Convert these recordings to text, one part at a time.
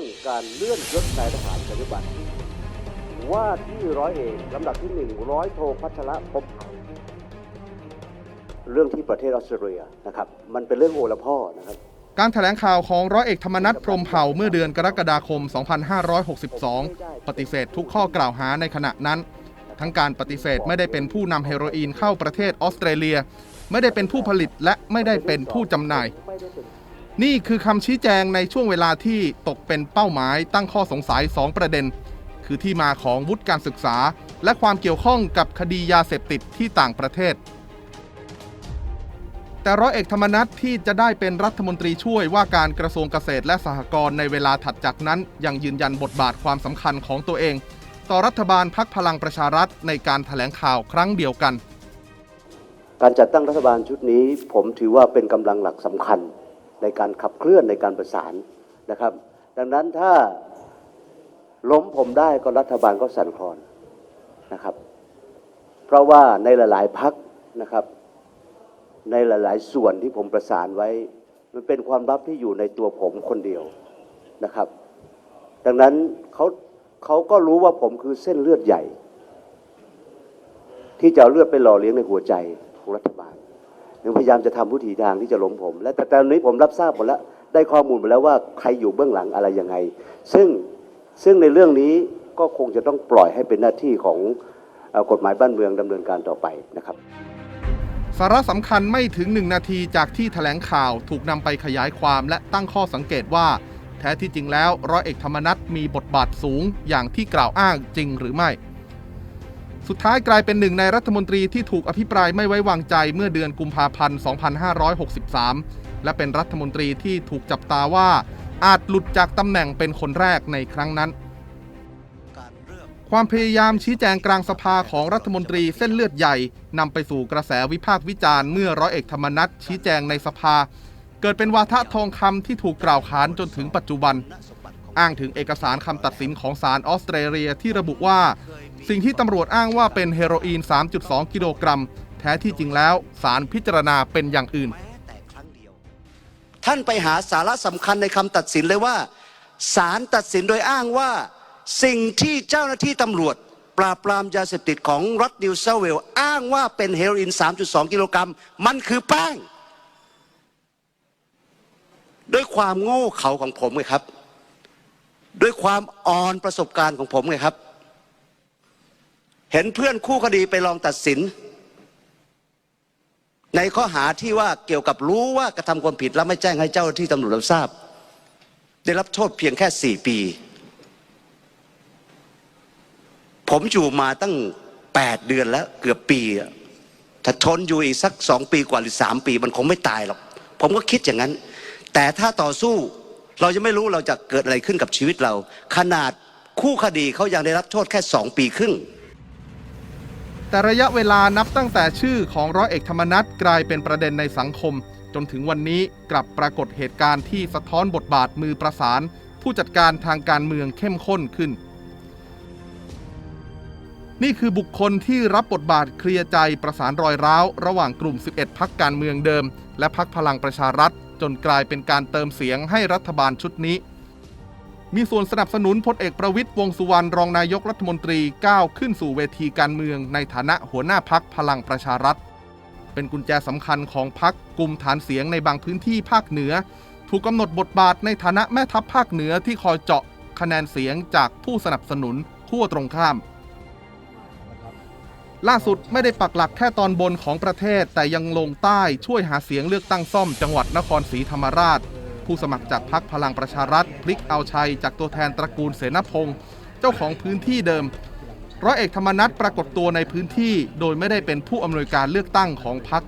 รื่องการเลื่อนยศนายทหารปฏิบัติ ว่าที่ร้อยเอกลำดับที่หนึ่งร้อยโทพัชระพบเผ่าเรื่องที่ประเทศออสเตรเลียนะครับ มันเป็นเรื่องโอละพ่อนะครับการถแถลงข่าวของร้อยเอกธรรมนัฐพรมเผ่าเมื่อเดือนกรกฎาคม 2562 ปฏิเสธทุกข้อกล่าวหาในขณะนั้น ทั้งการปฏิเสธไม่ได้เป็นผู้นำเฮโรอีนเข้าประเทศออสเตรเลีย ไม่ได้เป็นผู้ผลิตและไม่ได้เป็นผู้จำหน่าย นี่คือคำชี้แจงในช่วงเวลาที่ตกเป็นเป้าหมายตั้งข้อสงสัย 2 ประเด็น คือที่มาของวุฒิการศึกษา และความเกี่ยวข้องกับคดียาเสพติดที่ต่างประเทศ แต่ร้อยเอกธรรมนัฐที่จะได้เป็นรัฐมนตรีช่วยว่าการกระทรวงเกษตรและสหกรณ์ในเวลาถัดจากนั้น ยังยืนยันบทบาทความสำคัญของตัวเอง ต่อรัฐบาลพักพลังประชารัฐในการถแถลงข่าวครั้งเดียวกัน การจัดตั้งรัฐบาลชุดนี้ ผมถือว่าเป็นกำลังหลักสำคัญ ในการขับเคลื่อนในการประสานนะครับ ดังนั้นถ้าล้มผมได้ก็รัฐบาลก็สั่นคลอนนะครับ เพราะว่าในหลาย ๆพักนะครับ ในหลาย ๆ ส่วนที่ผมประสานไว้ มันเป็นความลับที่อยู่ในตัวผมคนเดียวนะครับ ดังนั้นเขาเขาก็รู้ว่าผมคือเส้นเลือดใหญ่ ที่จะเอาเลือดไปหล่อเลี้ยงในหัวใจของรัฐบาล ยังพยายามจะทำผู้ถีทางที่จะล้มผม และแต่ตอนนี้ผมรับทราบหมดแล้วได้ข้อมูลมดแล้วว่าใครอยู่เบื้องหลังอะไรยังไง ซึ่งซึ่งในเรื่องนี้ก็คงจะต้องปล่อยให้เป็นหน้าที่ของอกฎหมายบ้านเมืองดำเนินการต่อไปนะครับ สาระสำคัญไม่ถึง1นาทีจากที่ถแถลงข่าวถูกนำไปขยายความและตั้งข้อสังเกตว่า แท้ที่จริงแล้วร้อยเอกธรรมนัฐมีบทบาทสูงอย่างที่กล่าวอ้างจริงหรือไม่ สุดท้ายกลายเป็นหนึ่งในรัฐมนตรีที่ถูกอภิปรายไม่ไว้วางใจเมื่อเดือนกุมภาพันธ์ 2563 และเป็นรัฐมนตรีที่ถูกจับตาว่า อาจหลุดจากตำแหน่งเป็นคนแรกในครั้งนั้น ความพยายามชี้แจงกลางสภาของรัฐมนตรีเส้นเลือดใหญ่นำไปสู่กระแสวิพากษ์วิจารณ์เมื่อร้อยเอกธรรมนัฐชี้แจงในสภา เกิดเป็นวาทะทองคำที่ถูกกล่าวขานจนถึงปัจจุบัน อ้างถึงเอกสารคำตัดสินของศาลออสเตรเลียที่ระบุว่า สิ่งที่ตำรวจอ้างว่าเป็นเฮโรอีน 3.2 กิโลกรัม แท้ที่จริงแล้วศาลพิจารณาเป็นอย่างอื่น ท่านไปหาสาระสำคัญในคำตัดสินเลยว่าศาลตัดสินโดยอ้างว่า สิ่งที่เจ้าหน้าที่ตำรวจ ปราบปรามยาเสพติดของรัฐนิวเซาเวลอ้างว่าเป็นเฮโรอีน 3.2 กิโลกรัม มันคือแป้งด้วยความโง่เขลาของผมไงครับ ด้วยความอ่อนประสบการณ์ของผมไงครับ เห็นเพื่อนคู่คดีไปลองตัดสิน ในข้อหาที่ว่าเกี่ยวกับรู้ว่ากระทำความผิดแล้วไม่แจ้งให้เจ้าหน้าที่ตำรวจรับทราบ ได้รับโทษเพียงแค่สี่ปี ผมอยู่มาตั้งแปดเดือนแล้วเกือบปีอะถ้าทนอยู่อีกสักสองปีกว่าหรือสามปี มันคงไม่ตายหรอก ผมก็คิดอย่างนั้น แต่ถ้าต่อสู้ เราจะไม่รู้เราจะเกิดอะไรขึ้นกับชีวิตเรา ขนาดคู่คดีเขายังได้รับโทษแค่สองปีครึ่ง แต่ระยะเวลานับตั้งแต่ชื่อของร้อยเอกธรรมนัฐกลายเป็นประเด็นในสังคม จนถึงวันนี้กลับปรากฏเหตุการณ์ที่สะท้อนบทบาทมือประสาน ผู้จัดการทางการเมืองเข้มข้นขึ้น นี่คือบุคคลที่รับบทบาทเคลียร์ใจประสานรอยร้าว ระหว่างกลุ่ม 11 พักการเมืองเดิม และพักพลังประชารัฐ จนกลายเป็นการเติมเสียงให้รัฐบาลชุดนี้ มีส่วนสนับสนุนพลเอกประวิตยวงสุวรรณรองนายกรัฐมนตรีก้าวขึ้นสู่เวทีการเมืองในฐานะหัวหน้าพักพลังประชารัฐ เป็นกุญแจสำคัญของพักกลุ่มฐานเสียงในบางพื้นที่ภาคเหนือ ถูกกำหนดบทบาทในฐานะแม่ทัพภาคเหนือที่คอยเจาะคะแนนเสียงจากผู้สนับสนุนขั้วตรงข้าม ล่าสุดไม่ได้ปักหลักแค่ตอนบนของประเทศ แต่ยังลงใต้ช่วยหาเสียงเลือกตั้งซ่อมจังหวัดนครศรีธรรมราช ผู้สมัครจากพักพลังประชารัฐพลิกเอาชัยจากตัวแทนตระกูลเสนาพงศ์เจ้าของพื้นที่เดิม ร้อยเอกธรรมนัฐปรากฏตัวในพื้นที่ โดยไม่ได้เป็นผู้อำนวยการเลือกตั้งของพัก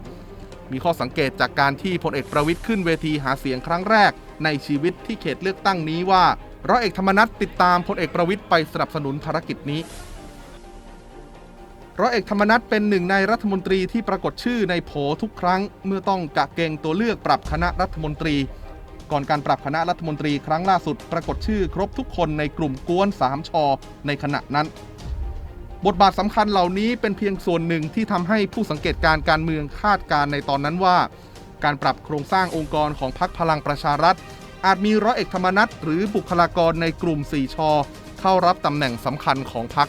มีข้อสังเกตจากการที่พลเอกประวิตยขึ้นเวทีหาเสียงครั้งแรก ในชีวิตที่เขตเลือกตั้งนี้ว่าร้อยเอกธรรมนัฐติดตามพลเอกประวิตยไปสนับสนุนภารกิจนี้ ร้อยเอกธรรมนัฐเป็นหนึ่งในรัฐมนตรีที่ปรากฏชื่อในโผทุกครั้ง เมื่อต้องกะเกงตัวเลือกปรับคณะรัฐมนตรี ก่อนการปรับคณะรัฐมนตรีครั้งล่าสุด ปรากฏชื่อครบทุกคนในกลุ่มกวนสามชอในขณะนั้น บทบาทสำคัญเหล่านี้เป็นเพียงส่วนหนึ่งที่ทำให้ผู้สังเกตการณ์การเมืองคาดการในตอนนั้นว่า การปรับโครงสร้างองค์กรของพรรคพลังประชารัฐ อาจมีร้อยเอกธรรมนัฐหรือบุคลากรในกลุ่ม4ชอเข้ารับตำแหน่งสำคัญของพรรค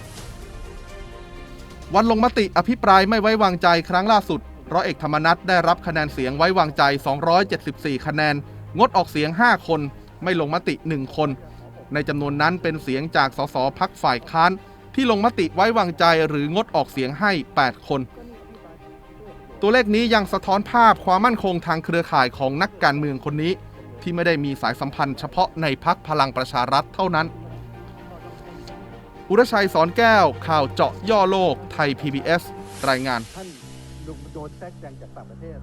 วันลงมติอภิปรายไม่ไว้วางใจครั้งล่าสุดร้อยเอกธรรมนัฐได้รับคะแนนเสียงไว้วางใจ 274 คะแนน งดออกเสียง 5 คน ไม่ลงมติ 1 คน ในจำนวนนั้นเป็นเสียงจากสสพักฝ่ายค้าน ที่ลงมติไว้วางใจหรืองดออกเสียงให้ 8 คน ตัวเลขนี้ยังสะท้อนภาพความมั่นคงทางเครือข่ายของนักการเมืองคนนี้ ที่ไม่ได้มีสายสัมพันธ์เฉพาะในพักพลังประชารัฐเท่านั้น อุรชัยสอนแก้ว ข่าวเจาะย่อโลกไทย PBS รายงานท่านลุงโดนแทรกแซงจากต่างประเทศ